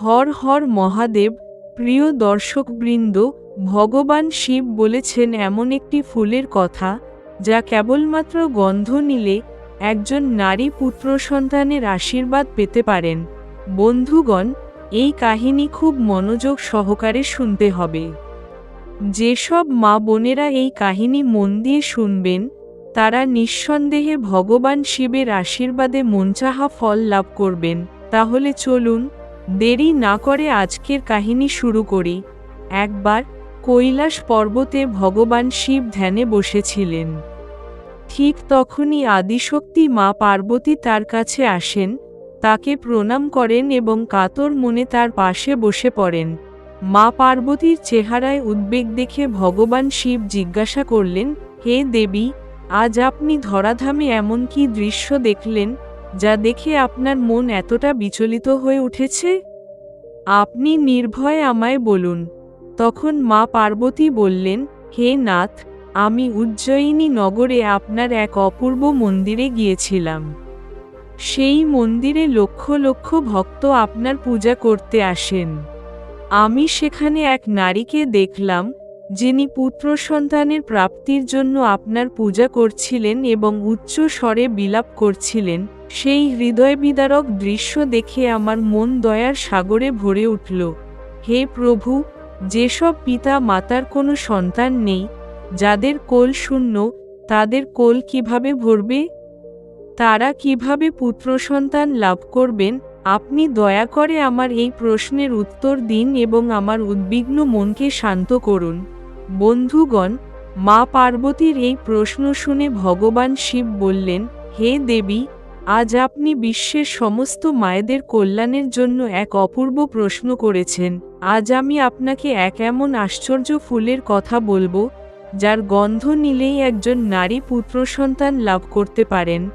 হর হর মহাদেব, প্রিয় দর্শকবৃন্দ, ভগবান শিব বলেছেন এমন একটি ফুলের কথা, যা কেবলমাত্র গন্ধ নিলে একজন নারী পুত্র সন্তানের আশীর্বাদ পেতে পারেন। বন্ধুগণ, এই কাহিনী খুব মনোযোগ সহকারে শুনতে হবে। যেসব মা বোনেরা এই কাহিনী মন দিয়ে শুনবেন, তারা নিঃসন্দেহে ভগবান শিবের আশীর্বাদে মনচাহা ফল লাভ করবেন। তাহলে চলুন দেরি না করে আজকের কাহিনী শুরু করি। একবার কৈলাস পর্বতে ভগবান শিব ধ্যানে বসেছিলেন। ঠিক তখনই আদিশক্তি মা পার্বতী তার কাছে আসেন, তাকে প্রণাম করেন এবং কাতর মনে তার পাশে বসে পড়েন। মা পার্বতীর চেহারায় উদ্বেগ দেখে ভগবান শিব জিজ্ঞাসা করলেন, হে দেবী, আজ আপনি ধরাধামে এমন কি দৃশ্য দেখলেন? যা দেখে আপনার মন এতটা বিচলিত হয়ে উঠেছে? আপনি নির্ভয়ে আমায় বলুন। তখন মা পার্বতী বললেন, হে নাথ, আমি উজ্জয়িনী নগরে আপনার এক অপূর্ব মন্দিরে গিয়েছিলাম। সেই মন্দিরে লক্ষ লক্ষ ভক্ত আপনার পূজা করতে আসেন। আমি সেখানে এক নারীকে দেখলাম, যিনি পুত্র সন্তানের প্রাপ্তির জন্য আপনার পূজা করছিলেন এবং উচ্চ স্বরে বিলাপ করছিলেন সেই হৃদয় বিদারক দৃশ্য দেখে আমার মন দয়ার সাগরে ভরে উঠল। হে প্রভু, যেসব পিতা মাতার কোনো সন্তান নেই, যাদের কোল শূন্য, তাদের কোল কীভাবে ভরবে? তারা কীভাবে পুত্র সন্তান লাভ করবেন? আপনি দয়া করে আমার এই প্রশ্নের উত্তর দিন এবং আমার উদ্বিগ্ন মনকে শান্ত করুন। বন্ধুগণ, মা পার্বতীর এই প্রশ্ন শুনে ভগবান শিব বললেন, হে দেবী আজ আপনি বিশ্বের সমস্ত মায়েদের কল্যাণের জন্য এক অপূর্ব প্রশ্ন করেছেন। আজ আমি আপনাকে এক এমন আশ্চর্য ফুলের কথা বলব, যার গন্ধ নিলেই একজন নারী পুত্র সন্তান লাভ করতে পারেন।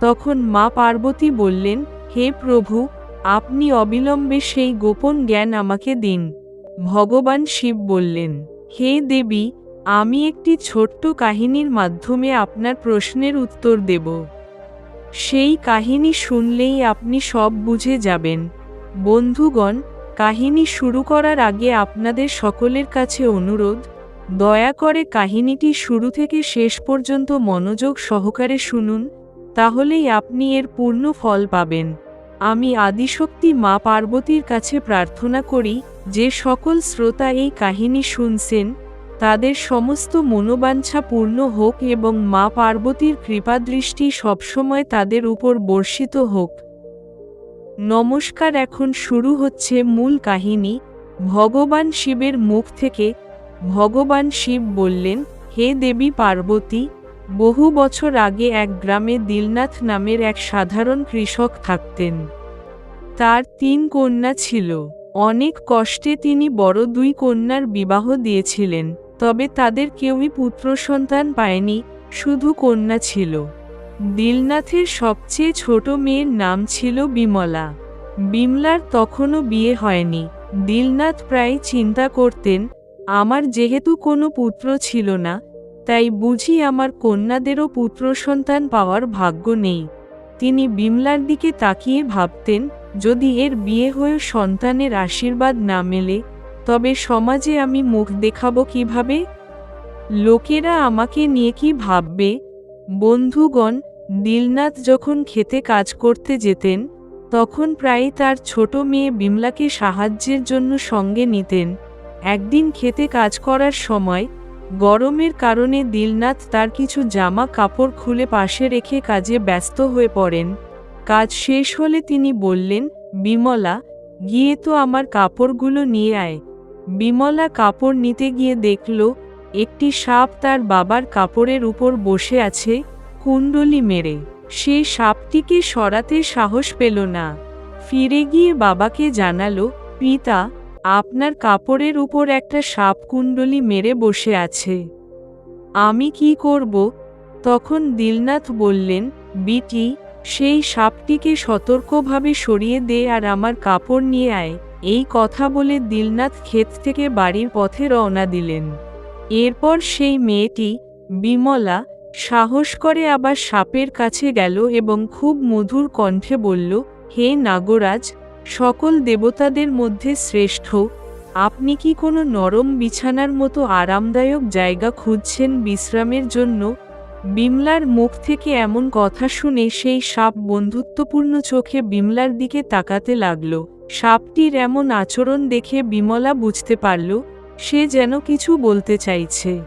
তখন মা পার্বতী বললেন, হে প্রভু, আপনি অবিলম্বে সেই গোপন জ্ঞান আমাকে দিন। ভগবান শিব বললেন, হে দেবী, আমি একটি ছোট্ট কাহিনীর মাধ্যমে আপনার প্রশ্নের উত্তর দেব। সেই কাহিনী শুনলেই আপনি সব বুঝে যাবেন। বন্ধুগণ, কাহিনী শুরু করার আগে আপনাদের সকলের কাছে অনুরোধ, দয়া করে কাহিনীটি শুরু থেকে শেষ পর্যন্ত মনোযোগ সহকারে শুনুন, তাহলেই আপনি এর পূর্ণ ফল পাবেন। আমি আদিশক্তি মা পার্বতীর কাছে প্রার্থনা করি, যে সকল শ্রোতা এই কাহিনী শুনছেন তাদের সমস্ত মনোবাঞ্ছা পূর্ণ হোক এবং মা পার্বতীর কৃপাদৃষ্টি সবসময় তাদের উপর বর্ষিত হোক। নমস্কার, এখন শুরু হচ্ছে মূল কাহিনী। ভগবান শিবের মুখ থেকে ভগবান শিব বললেন, হে দেবী পার্বতী, বহু বছর আগে এক গ্রামে দিলনাথ নামের এক সাধারণ কৃষক থাকতেন। তার তিন কন্যা ছিল। অনেক কষ্টে তিনি বড় দুই কন্যার বিবাহ দিয়েছিলেন। তবে তাদের কেউই পুত্র সন্তান পায়নি, শুধু কন্যা ছিল। দিলনাথের সবচেয়ে ছোট মেয়ের নাম ছিল বিমলা। বিমলার তখনও বিয়ে হয়নি। দিলনাথ প্রায় চিন্তা করতেন, আমার যেহেতু কোনো পুত্র ছিল না, তাই বুঝি আমার কন্যাদেরও পুত্র সন্তান পাওয়ার ভাগ্য নেই। তিনি বিমলার দিকে তাকিয়ে ভাবতেন, যদি এর বিয়ে হয়ে সন্তানের আশীর্বাদ না মেলে তবে সমাজে আমি মুখ দেখাবো কীভাবে? লোকেরা আমাকে নিয়ে কি ভাববে? বন্ধুগণ, দিলনাথ যখন খেতে কাজ করতে যেতেন, তখন প্রায়ই তার ছোট মেয়ে বিমলাকে সাহায্যের জন্য সঙ্গে নিতেন। একদিন খেতে কাজ করার সময়, গরমের কারণে দিলনাথ তার কিছু জামা কাপড় খুলে পাশে রেখে কাজে ব্যস্ত হয়ে পড়েন। কাজ শেষ হলে তিনি বললেন, বিমলা, গিয়ে তো আমার কাপড়গুলো নিয়ে আয়। বিমলা কাপড় নিতে গিয়ে দেখল, একটি সাপ তার বাবার কাপড়ের উপর বসে আছে, কুণ্ডলি মেরে। সে সাপটিকে সরাতে সাহস পেল না। ফিরে গিয়ে বাবাকে জানালো, পিতা, আপনার কাপড়ের উপর একটা সাপ কুণ্ডলি মেরে বসে আছে। আমি কি করব? তখন দিলনাথ বললেন, বিটি, সেই সাপটিকে সতর্কভাবে সরিয়ে দে আর আমার কাপড় নিয়ে আয়। এই কথা বলে দিলনাথ ক্ষেত থেকে বাড়ির পথে রওনা দিলেন। এরপর সেই মেয়েটি, বিমলা, সাহস করে আবার সাপের কাছে গেল এবং খুব মধুর কণ্ঠে বলল, হে নাগরাজ, সকল দেবতাদের মধ্যে শ্রেষ্ঠ। আপনি কি কোনো নরম বিছানার মতো আরামদায়ক জায়গা খুঁজছেন বিশ্রামের জন্য? বিমলার মুখ থেকে এমন কথা শুনে সেই সাপ বন্ধুত্বপূর্ণ চোখে বিমলার দিকে তাকাতে লাগল। সাপটির এমন আচরণ দেখে বিমলা বুঝতে পারল, সে যেন কিছু বলতে চাইছে।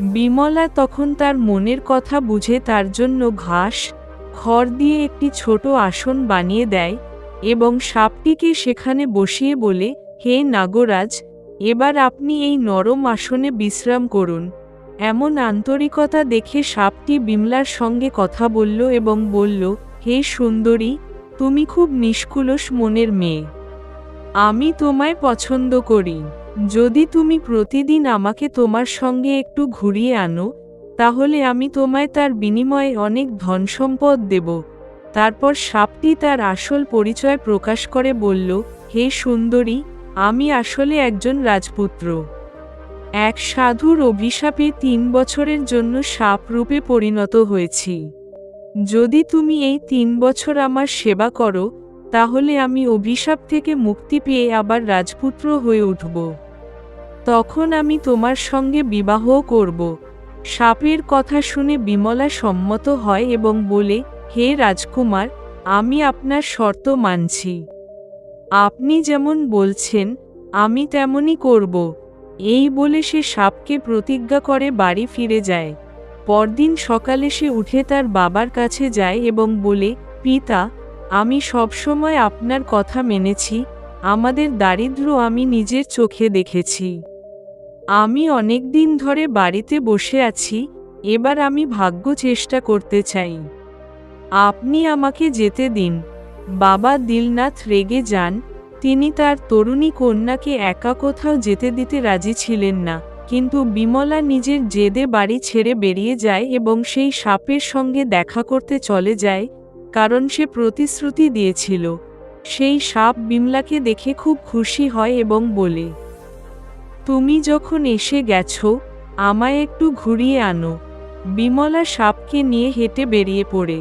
বিমলা তখন তার মনের কথা বুঝে তার জন্য ঘাস, খড় দিয়ে একটি ছোট আসন বানিয়ে দেয় এবং সাপটিকে সেখানে বসিয়ে বলে, হে নাগরাজ, এবার আপনি এই নরম আসনে বিশ্রাম করুন। এমন আন্তরিকতা দেখে সাপটি বিমলার সঙ্গে কথা বলল এবং বলল, হে সুন্দরী, তুমি খুব নিষ্কুলস মনের মেয়ে। আমি তোমায় পছন্দ করি। যদি তুমি প্রতিদিন আমাকে তোমার সঙ্গে একটু ঘুরিয়ে আনো, তাহলে আমি তোমায় তার বিনিময়ে অনেক ধনসম্পদ দেব তারপর সাপটি তার আসল পরিচয় প্রকাশ করে বলল, হে সুন্দরী, আমি আসলে একজন রাজপুত্র। এক সাধুর অভিশাপে তিন বছরের জন্য সাপ রূপে পরিণত হয়েছি। যদি তুমি এই তিন বছর আমার সেবা করো, তাহলে আমি অভিশাপ থেকে মুক্তি পেয়ে আবার রাজপুত্র হয়ে উঠব। তখন আমি তোমার সঙ্গে বিবাহ করব। সাপের কথা শুনে বিমলা সম্মত হয় এবং বলে, হে রাজকুমার, আমি আপনার শর্ত মানছি। আপনি যেমন বলছেন, আমি তেমনই করব। এই বলে সে সাপকে প্রতিজ্ঞা করে বাড়ি ফিরে যায়। পরদিন সকালে সে উঠে তার বাবার কাছে যায় এবং বলে, পিতা, আমি সবসময় আপনার কথা মেনেছি, আমাদের দারিদ্র আমি নিজের চোখে দেখেছি। আমি অনেক দিন ধরে বাড়িতে বসে আছি, এবার আমি ভাগ্য চেষ্টা করতে চাই। আপনি আমাকে যেতে দিন। বাবা দিলনাথ রেগে যান তিনি তার তরুণী কন্যাকে একা কোথাও যেতে দিতে রাজি ছিলেন না, কিন্তু বিমলা নিজের জেদে বাড়ি ছেড়ে বেরিয়ে যায় এবং সেই সাপের সঙ্গে দেখা করতে চলে যায়, কারণ সে প্রতিশ্রুতি দিয়েছিল। সেই সাপ বিমলাকে দেখে খুব খুশি হয় এবং বলে, তুমি যখন এসে গেছো, আমায় একটু ঘুরিয়ে আনো। বিমলা সাপকে নিয়ে হেঁটে বেরিয়ে পড়ে।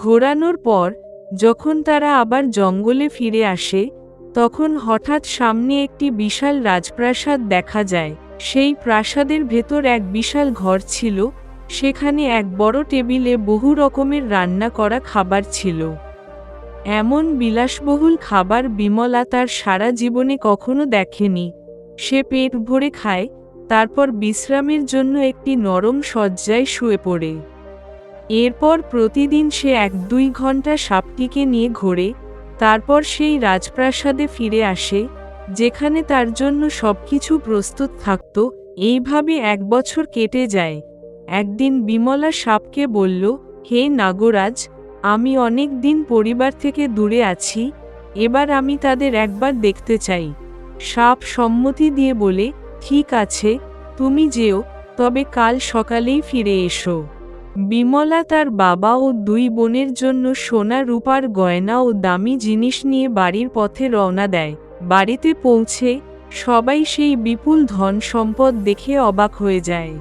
ঘোরানোর পর যখন তারা আবার জঙ্গলে ফিরে আসে, তখন হঠাৎ সামনে একটি বিশাল রাজপ্রাসাদ দেখা যায়। সেই প্রাসাদের ভেতর এক বিশাল ঘর ছিল, সেখানে এক বড় টেবিলে বহু রকমের রান্না করা খাবার ছিল। এমন বিলাসবহুল খাবার বিমলা তার সারা জীবনে কখনো দেখেনি। সে পেট ভরে খায়, তারপর বিশ্রামের জন্য একটি নরম শয্যায় শুয়ে পড়ে। এরপর প্রতিদিন সে এক দুই ঘণ্টা সাপটিকে নিয়ে ঘোরে, তারপর সেই রাজপ্রাসাদে ফিরে আসে, যেখানে তার জন্য সবকিছু প্রস্তুত থাকত। এইভাবে এক বছর কেটে যায়। একদিন বিমলা সাপকে বলল, হে নাগরাজ, আমি অনেক দিন পরিবার থেকে দূরে আছি, এবার আমি তাদের একবার দেখতে চাই। সাপ সম্মতি দিয়ে বলে, ঠিক আছে, তুমি যেও, তবে কাল সকালেই ফিরে এসো। বিমলা তার বাবা ও দুই বোনের জন্য সোনা, রূপার গয়না ও দামি জিনিস নিয়ে বাড়ির পথে রওনা দেয়। বাড়িতে পৌঁছে সবাই সেই বিপুল ধন সম্পদ দেখে অবাক হয়ে যায়।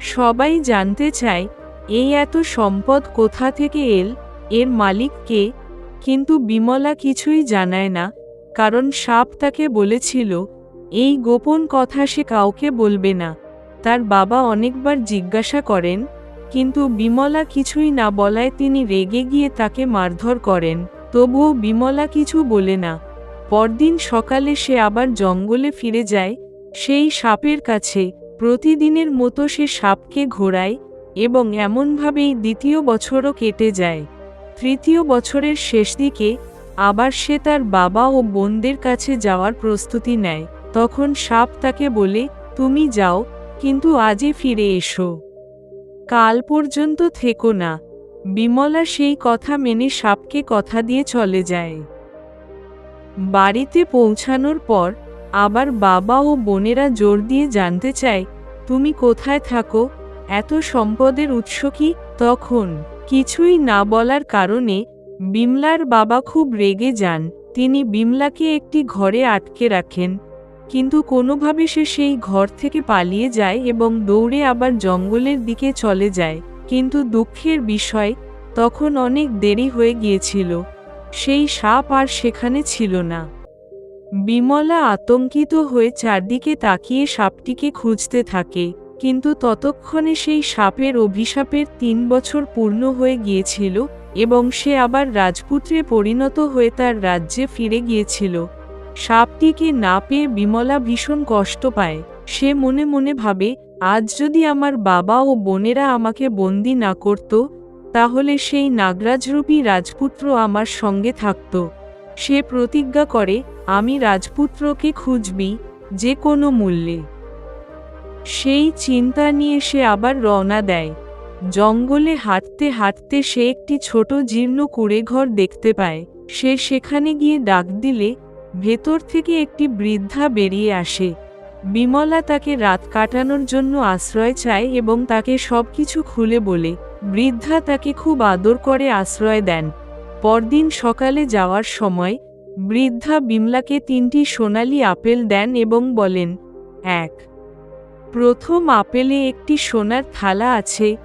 সবাই জানতে চায়, এই এত সম্পদ কোথা থেকে এল, এর মালিক কে? কিন্তু বিমলা কিছুই জানায় না, কারণ সাপ তাকে বলেছিল, এই গোপন কথা সে কাউকে বলবে না। তার বাবা অনেকবার জিজ্ঞাসা করেন কিন্তু বিমলা কিছুই না বলায় তিনি রেগে গিয়ে তাকে মারধর করেন, তবুও বিমলা কিছু বলে না। পরদিন সকালে সে আবার জঙ্গলে ফিরে যায়, সেই সাপের কাছে, প্রতিদিনের মতো সে সাপকে ঘোরায় এবং এমনভাবেই দ্বিতীয় বছরও কেটে যায়। তৃতীয় বছরের শেষ দিকে, আবার সে তার বাবা ও বোনদের কাছে যাওয়ার প্রস্তুতি নেয়। তখন সাপ তাকে বলে, তুমি যাও, কিন্তু আজই ফিরে এসো। কাল পর্যন্ত থেকো না। বিমলা সেই কথা মেনে সাপকে কথা দিয়ে চলে যায়। বাড়িতে পৌঁছানোর পর আবার বাবা ও বোনেরা জোর দিয়ে জানতে চায়, তুমি কোথায় থাকো? এত সম্পদের উৎস কি? তখন কিছুই না বলার কারণে বিমলার বাবা খুব রেগে যান। তিনি বিমলাকে একটি ঘরে আটকে রাখেন। কিন্তু কোনোভাবে সে সেই ঘর থেকে পালিয়ে যায় এবং দৌড়ে আবার জঙ্গলের দিকে চলে যায়। কিন্তু দুঃখের বিষয়, তখন অনেক দেরি হয়ে গিয়েছিল। সেই সাপ আর সেখানে ছিল না। বিমলা আতঙ্কিত হয়ে চারদিকে তাকিয়ে সাপটিকে খুঁজতে থাকে, কিন্তু ততক্ষণে সেই সাপের অভিশাপের তিন বছর পূর্ণ হয়ে গিয়েছিল এবং সে আবার রাজপুত্রে পরিণত হয়ে তার রাজ্যে ফিরে গিয়েছিল। সাপটিকে না পেয়ে বিমলা ভীষণ কষ্ট পায়। সে মনে মনে ভাবে, আজ যদি আমার বাবা ও বোনেরা আমাকে বন্দি না করত, তাহলে সেই নাগরাজরূপী রাজপুত্র আমার সঙ্গে থাকত। সে প্রতিজ্ঞা করে, আমি রাজপুত্রকে খুঁজবি, যে কোনো মূল্যে। সেই চিন্তা নিয়ে সে আবার রওনা দেয়। জঙ্গলে হাঁটতে হাঁটতে সে একটি ছোট জীর্ণ কুড়েঘর দেখতে পায়। সে সেখানে গিয়ে ডাক দিলে ভেতর থেকে একটি বৃদ্ধা বেরিয়ে আসে। বিমলা তাকে রাত কাটানোর জন্য আশ্রয় চায় এবং তাকে সব কিছু খুলে বলে, বৃদ্ধা তাকে খুব আদর করে আশ্রয় দেন। পরদিন সকালে যাওয়ার সময়, বৃদ্ধা বিমলাকে তিনটি সোনালি আপেল দেন এবং বলেন, এক। প্রথম আপেলে একটি সোনার থালা আছে।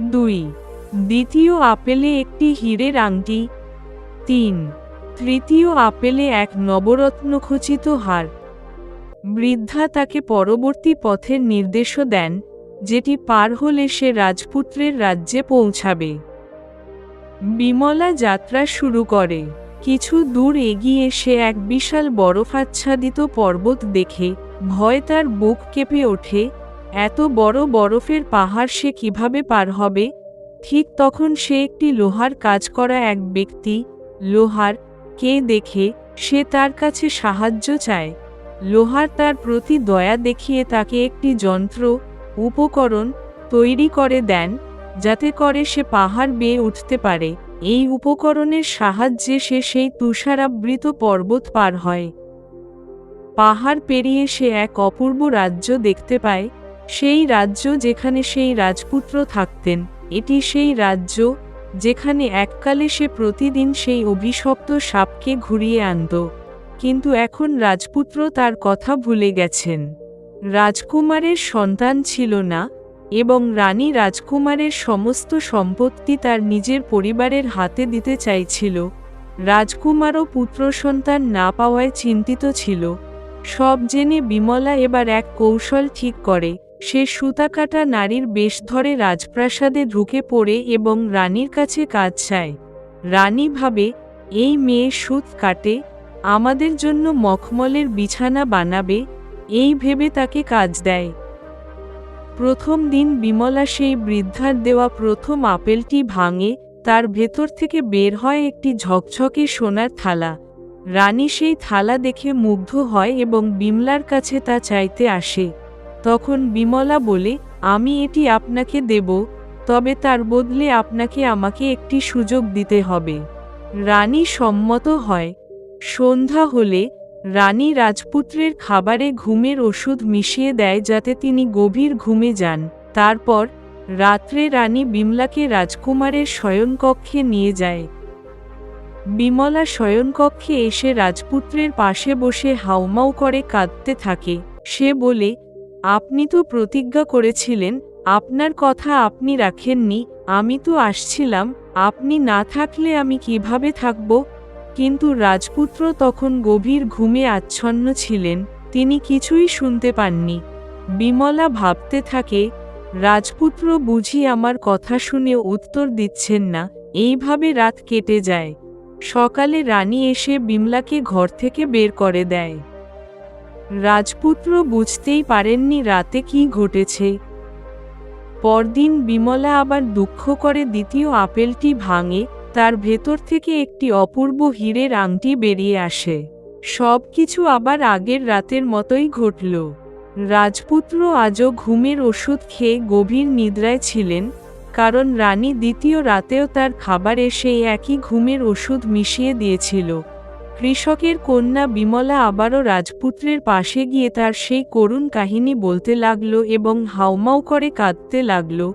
দুই। দ্বিতীয় আপেলে একটি হীরের আংটি। তিন। তৃতীয় আপেলে এক নবরত্নখচিত হার। বৃদ্ধা তাকে পরবর্তী পথের নির্দেশও দেন, যেটি পার হলে সে রাজপুত্রের রাজ্যে পৌঁছাবে। বিমলা যাত্রা শুরু করে। কিছু দূর এগিয়ে সে এক বিশাল বরফাচ্ছাদিত পর্বত দেখে, ভয় তার বুক কেঁপে ওঠে, এত বড় বরফের পাহাড় সে কীভাবে পার হবে? ঠিক তখন সে একটি লোহার কাজ করা এক ব্যক্তি, লোহার কে দেখে সে তার কাছে সাহায্য চায়। লোহার তার প্রতি দয়া দেখিয়ে তাকে একটি যন্ত্র, উপকরণ তৈরি করে দেন, যাতে করে সে পাহাড় বেয়ে উঠতে পারে। এই উপকরণের সাহায্যে সে সেই তুষারাবৃত পর্বত পার হয়। পাহাড় পেরিয়ে সে এক অপূর্ব রাজ্য দেখতে পায়, সেই রাজ্য যেখানে সেই রাজপুত্র থাকতেন। এটি সেই রাজ্য যেখানে এককালে সে প্রতিদিন সেই অভিশপ্ত সাপকে ঘুরিয়ে আনত। কিন্তু এখন রাজপুত্র তার কথা ভুলে গেছেন। রাজকুমারের সন্তান ছিল না এবং রানী রাজকুমারের সমস্ত সম্পত্তি তার নিজের পরিবারের হাতে দিতে চাইছিল। রাজকুমারও পুত্র সন্তান না পাওয়ায় চিন্তিত ছিল। সব জেনে বিমলা এবার এক কৌশল ঠিক করে। সে সুতাকাটা নারীর বেশ ধরে রাজপ্রাসাদে ঢুকে পড়ে এবং রানীর কাছে কাজ চায়। রানী ভাবে, এই মেয়ে সুত কাটে, আমাদের জন্য মখমলের বিছানা বানাবে, এই ভেবে তাকে কাজ দেয়। প্রথম দিন বিমলা সেই বৃদ্ধার দেওয়া প্রথম আপেলটি ভাঙে, তার ভেতর থেকে বের হয় একটি ঝকঝকে সোনার থালা। রানী সেই থালা দেখে মুগ্ধ হয় এবং বিমলার কাছে তা চাইতে আসে। তখন বিমলা বলে, আমি এটি আপনাকে দেব, তবে তার বদলে আপনাকে আমাকে একটি সুযোগ দিতে হবে। রানী সম্মত হয়। সন্ধ্যা হলে রানী রাজপুত্রের খাবারে ঘুমের ওষুধ মিশিয়ে দেয় যাতে তিনি গভীর ঘুমে যান। তারপর রাত্রে রানী বিমলাকে রাজকুমারের শয়নকক্ষে নিয়ে যায়। বিমলা শয়নকক্ষে এসে রাজপুত্রের পাশে বসে হাউমাউ করে কাঁদতে থাকে। সে বলে আপনি তো প্রতিজ্ঞা করেছিলেন, আপনার কথা আপনি রাখেননি, আমি তো আসছিলাম, আপনি না থাকলে আমি কীভাবে থাকব? কিন্তু রাজপুত্র তখন গভীর ঘুমে আচ্ছন্ন ছিলেন, তিনি কিছুই শুনতে পাননি। বিমলা ভাবতে থাকে, রাজপুত্র বুঝি আমার কথা শুনে উত্তর দিচ্ছেন না, এইভাবে রাত কেটে যায়। সকালে রানী এসে বিমলাকে ঘর থেকে বের করে দেয়। রাজপুত্র বুঝতেই পারেননি রাতে কি ঘটেছে। পরদিন বিমলা আবার দুঃখ করে দ্বিতীয় আপেলটি ভাঙে, তার ভেতর থেকে একটি অপূর্ব হীরের আংটি বেরিয়ে আসে। সব কিছু আবার আগের রাতের মতোই ঘটল। রাজপুত্র আজও ঘুমের ওষুধ খেয়ে গভীর নিদ্রায় ছিলেন, কারণ রানী দ্বিতীয় রাতেও তার খাবারে সেই একই ঘুমের ওষুধ মিশিয়ে দিয়েছিল। কৃষকের কন্যা বিমলা আবারও রাজপুত্রের পাশে গিয়ে তার সেই করুণ কাহিনী বলতে লাগল এবং হাউমাউ করে কাঁদতে লাগল।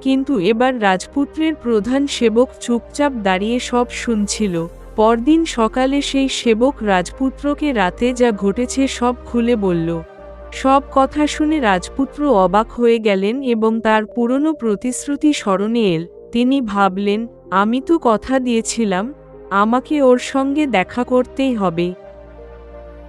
কিন্তু এবার রাজপুত্রের প্রধান সেবক চুপচাপ দাঁড়িয়ে সব শুনছিল। পরদিন সকালে সেই সেবক রাজপুত্রকে রাতে যা ঘটেছে সব খুলে বলল। সব কথা শুনে রাজপুত্র অবাক হয়ে গেলেন এবং তার পুরনো প্রতিশ্রুতি স্মরণে এল। তিনি ভাবলেন, আমি তো কথা দিয়েছিলাম আমাকে ওর সঙ্গে দেখা করতেই হবে।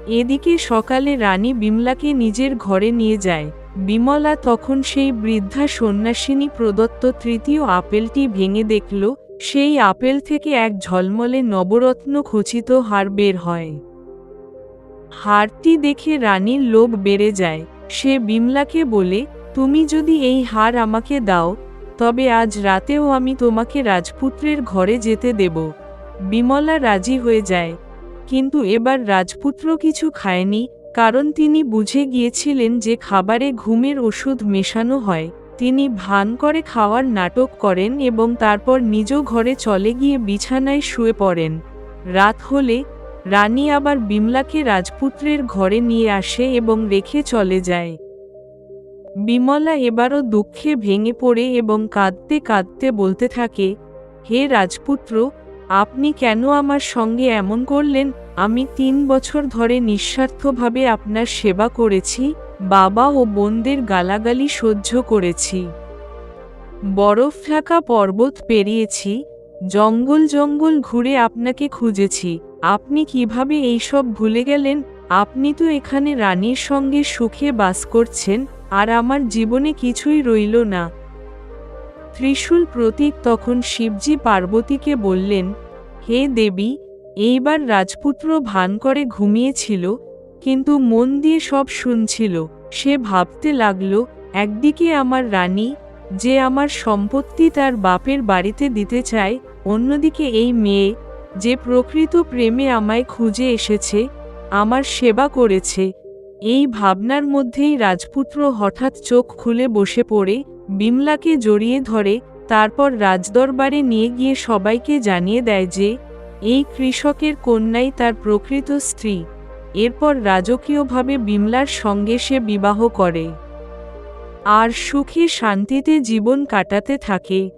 এদিকে সকালে রানী বিমলাকে নিজের ঘরে নিয়ে যায়। বিমলা তখন সেই বৃদ্ধা সন্ন্যাসিনী প্রদত্ত তৃতীয় আপেলটি ভেঙে দেখল, সেই আপেল থেকে এক ঝলমলে নবরত্ন খচিত হার বের হয়। হারটি দেখে রানীর লোভ বেড়ে যায়। সে বিমলাকে বলে, তুমি যদি এই হার আমাকে দাও, তবে আজ রাতেও আমি তোমাকে রাজপুত্রের ঘরে যেতে দেব। বিমলা রাজি হয়ে যায়। কিন্তু এবার রাজপুত্র কিছু খায়নি, কারণ তিনি বুঝে গিয়েছিলেন যে খাবারে ঘুমের ওষুধ মেশানো হয়। তিনি ভান করে খাওয়ার নাটক করেন এবং তারপর নিজ ঘরে চলে গিয়ে বিছানায় শুয়ে পড়েন। রাত হলে, রানী আবার বিমলাকে রাজপুত্রের ঘরে নিয়ে আসে এবং রেখে চলে যায়। বিমলা এবারও দুঃখে ভেঙে পড়ে এবং কাঁদতে কাঁদতে বলতে থাকে, হে রাজপুত্র আপনি কেন আমার সঙ্গে এমন করলেন? আমি তিন বছর ধরে নিঃস্বার্থভাবে আপনার সেবা করেছি, বাবা ও বোনদের গালাগালি সহ্য করেছি। বরফ ঢাকা পর্বত পেরিয়েছি, জঙ্গল জঙ্গল ঘুরে আপনাকে খুঁজেছি। আপনি কীভাবে এইসব ভুলে গেলেন? আপনি তো এখানে রানীর সঙ্গে সুখে বাস করছেন, আর আমার জীবনে কিছুই রইল না। ত্রিশূল প্রতীক তখন শিবজি পার্বতীকে বললেন, হে দেবী, এইবার রাজপুত্র ভান করে ঘুমিয়েছিল, কিন্তু মন দিয়ে সব শুনছিল। সে ভাবতে লাগল, একদিকে আমার রানী, যে আমার সম্পত্তি তার বাপের বাড়িতে দিতে চায়, অন্যদিকে এই মেয়ে, যে প্রকৃত প্রেমে আমায় খুঁজে এসেছে, আমার সেবা করেছে। এই ভাবনার মধ্যেই রাজপুত্র হঠাৎ চোখ খুলে বসে পড়ে বিমলাকে জড়িয়ে ধরে, তারপর রাজদরবারে নিয়ে গিয়ে সবাইকে জানিয়ে দেয় যে, এই কৃষকের কন্যাই তার প্রকৃত স্ত্রী। এরপর রাজকীয়ভাবে বিমলার সঙ্গে সে বিবাহ করে। আর সুখে শান্তিতে জীবন কাটাতে থাকে।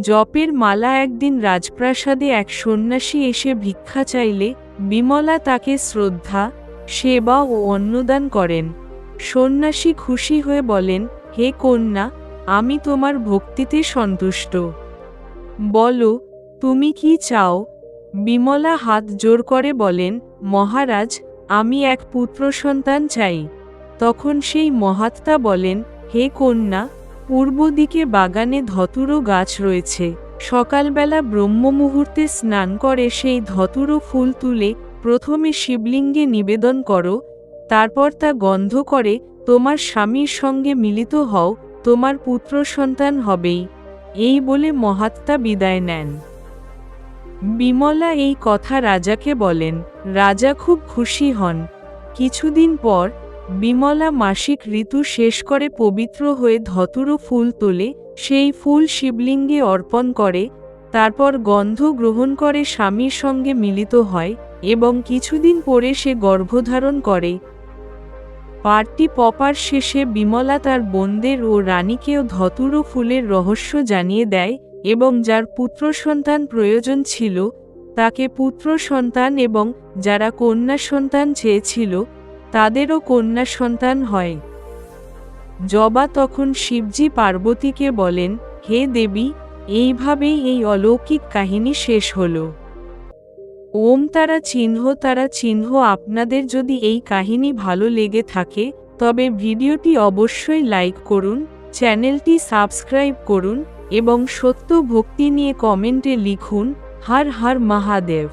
জপের মালা একদিন রাজপ্রাসাদে এক সন্ন্যাসী এসে ভিক্ষা চাইলে, বিমলা তাকে শ্রদ্ধা, সেবা ও অন্নদান করেন। সন্ন্যাসী খুশি হয়ে বলেন হে কন্যা, আমি তোমার ভক্তিতে সন্তুষ্ট। বলো, তুমি কি চাও? বিমলা হাত জোর করে বলেন, মহারাজ, আমি এক পুত্র সন্তান চাই। তখন সেই মহাত্মা বলেন, হে কন্যা, পূর্ব দিকে বাগানে ধতুরো গাছ রয়েছে। সকালবেলা ব্রহ্ম মুহূর্তে স্নান করে সেই ধতুরো ফুল তুলে প্রথমে শিবলিঙ্গে নিবেদন করো তারপর তা গন্ধ করে, তোমার স্বামীর সঙ্গে মিলিত হও, তোমার পুত্র সন্তান হবেই। এই বলে মহাত্মা বিদায় নেন। বিমলা এই কথা রাজাকে বলেন। রাজা খুব খুশি হন। কিছুদিন পর, বিমলা মাসিক ঋতু শেষ করে পবিত্র হয়ে ধতুরো ফুল তোলে, সেই ফুল শিবলিঙ্গে অর্পণ করে, তারপর গন্ধ গ্রহণ করে স্বামীর সঙ্গে মিলিত হয় এবং কিছুদিন পরে সে গর্ভধারণ করে। পার্টি পপার শেষে বিমলা তার বোনদের ও রানীকেও ধতুরো ফুলের রহস্য জানিয়ে দেয় এবং যার পুত্র সন্তান প্রয়োজন ছিল, তাকে পুত্র সন্তান এবং যারা কন্যা সন্তান চেয়েছিল, তাদেরও কন্যা সন্তান হয়। জবা তখন শিবজি পার্বতীকে বলেন, হে দেবী, এইভাবেই এই অলৌকিক কাহিনী শেষ হল। ওম তারা চিহ্ন তারা চিহ্ন। আপনাদের যদি এই কাহিনী ভালো লেগে থাকে, তবে ভিডিওটি অবশ্যই লাইক করুন, চ্যানেলটি সাবস্ক্রাইব করুন এবং সত্য ভক্তি নিয়ে কমেন্টে লিখুন, হার হার মহাদেব।